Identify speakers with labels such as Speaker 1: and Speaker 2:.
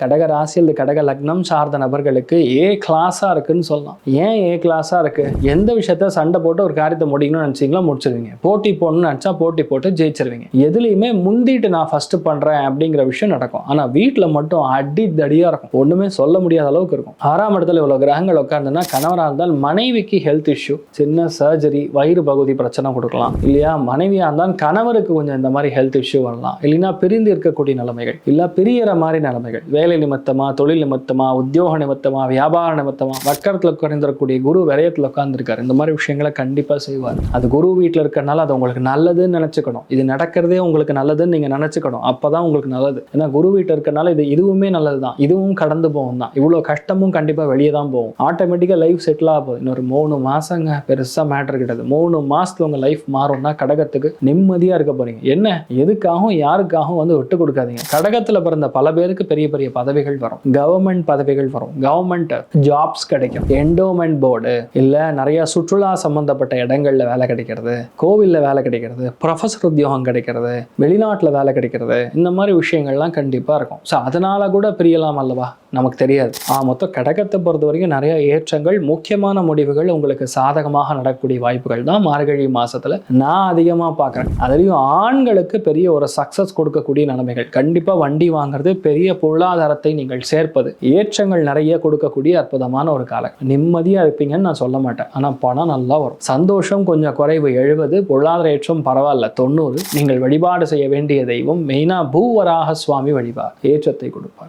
Speaker 1: கடக ராசி அல்லது கடக லக்னம் சார்ந்த நபர்களுக்கு ஏ கிளாஸாக இருக்குன்னு சொல்லலாம். ஏன் ஏ கிளாஸாக இருக்குது எந்த விஷயத்த சண்டை போட்டு ஒரு காரியத்தை முடிக்கணும்னு நினச்சிங்களோ முடிச்சிருவீங்க. போட்டி போடணும்னு நினைச்சா போட்டி போட்டு ஜெயிச்சிருவீங்க. எதுலேயுமே முந்திட்டு நான் ஃபஸ்ட்டு பண்ணுறேன் அப்படிங்கிற விஷயம் நடக்கும். ஆனால் வீட்டில் மட்டும் அடி தடியாக இருக்கும். ஒன்றுமே சொல்ல முடியாத அளவுக்கு இருக்கும். ஆறாம் இடத்துல இவ்வளோ கிரகங்கள் உட்காந்துன்னா கணவராக இருந்தால் மனைவிக்கு ஹெல்த் இஷ்யூ சின்ன சர்ஜரி வயிறு பகுதி பிரச்சனை கொடுக்கலாம். இல்லையா? மனைவியாக இருந்தால் கணவருக்கு கொஞ்சம் இந்த மாதிரி ஹெல்த் இஷ்யூ வரலாம். இல்லைன்னா பிரிந்து இருக்கக்கூடிய நிலைமைகள். இல்லை பிரியற மாதிரி நிலைமைகள். வேலை நிமித்தமாக தொழில் நிமித்தமாக உத்தியோக நிமித்தமாக வியாபார நிமித்தமாக வக்கரத்தில் குறைந்திருக்கக்கூடிய குரு விரயத்தில் உட்காந்துருக்காரு இந்த மாதிரி விஷயங்களை கண்டிப்பாக செய்வார். அது குரு வீட்டில் இருக்கறனால அது உங்களுக்கு நல்லதுன்னு நினச்சிக்கணும். இது நடக்கிறதே உங்களுக்கு நல்லதுன்னு நீங்கள் நினச்சிக்கணும். அப்போ தான் உங்களுக்கு நல்லது. ஏன்னா குரு வீட்டில் இருக்கிறனால இது இதுவுமே நல்லது தான் இதுவும் கடந்து போகும் தான். இவ்வளோ கஷ்டமும் கண்டிப்பாக வெளியே தான் போகும். ஆட்டோமேட்டிக்காக லைஃப் செட்டில் ஆக போகுது இன்னொரு மூணு மாதங்க பெருசாக மேட்ரு கிடையாது. மூணு மாதத்தில் உங்கள் லைஃப் மாறும்னா கடகத்துக்கு நிம்மதியாக இருக்க போகிறீங்க என்ன? எதுக்காகவும் யாருக்காகவும் வந்து விட்டு கொடுக்காதீங்க. கடகத்தில் பிறந்த பல பேருக்கு பெரிய பெரிய பதவிகள் வரும். கவர்மெண்ட் பதவிகள் வரும். கவர்மெண்ட் ஜாப்ஸ் கிடைக்கும். என்டோமெண்ட் போர்டு இல்ல நிறைய சுற்றுலா சம்பந்தப்பட்ட இடங்கள்ல வேலை கிடைக்கிறது. கோவில்ல வேலை கிடைக்கிறது. ப்ரொஃபஸர் உத்தியோகம் கிடைக்கிறது. வெளிநாட்டுல வேலை கிடைக்கிறது. இந்த மாதிரி விஷயங்கள்லாம் கண்டிப்பா இருக்கும். ஸோ அதனால கூட பிரியலாம் அல்லவா? நமக்கு தெரியாது. ஆ மொத்தம் கடகத்தை பொறுத்த வரைக்கும் நிறைய ஏற்றங்கள் முக்கியமான முடிவுகள் உங்களுக்கு சாதகமாக நடக்கக்கூடிய வாய்ப்புகள் தான் மார்கழி மாசத்துல நான் அதிகமா பார்க்குறேன். அதுலேயும் ஆண்களுக்கு பெரிய ஒரு சக்சஸ் கொடுக்கக்கூடிய நிலைமைகள். கண்டிப்பா வண்டி வாங்குறது பெரிய பொருளாதாரத்தை நீங்கள் சேர்ப்பது. ஏற்றங்கள் நிறைய கொடுக்கக்கூடிய அற்புதமான ஒரு காலம். நிம்மதியா இருப்பீங்கன்னு நான் சொல்ல மாட்டேன். ஆனா பணம் நல்லா வரும். சந்தோஷம் கொஞ்சம் குறைவு எழுபது பொருளாதார ஏற்றம் பரவாயில்ல தொண்ணூறு. நீங்கள் வழிபாடு செய்ய வேண்டிய தெய்வம் மெயினா பூவராக சுவாமி வழிபாடு ஏற்றத்தை கொடுப்பார்.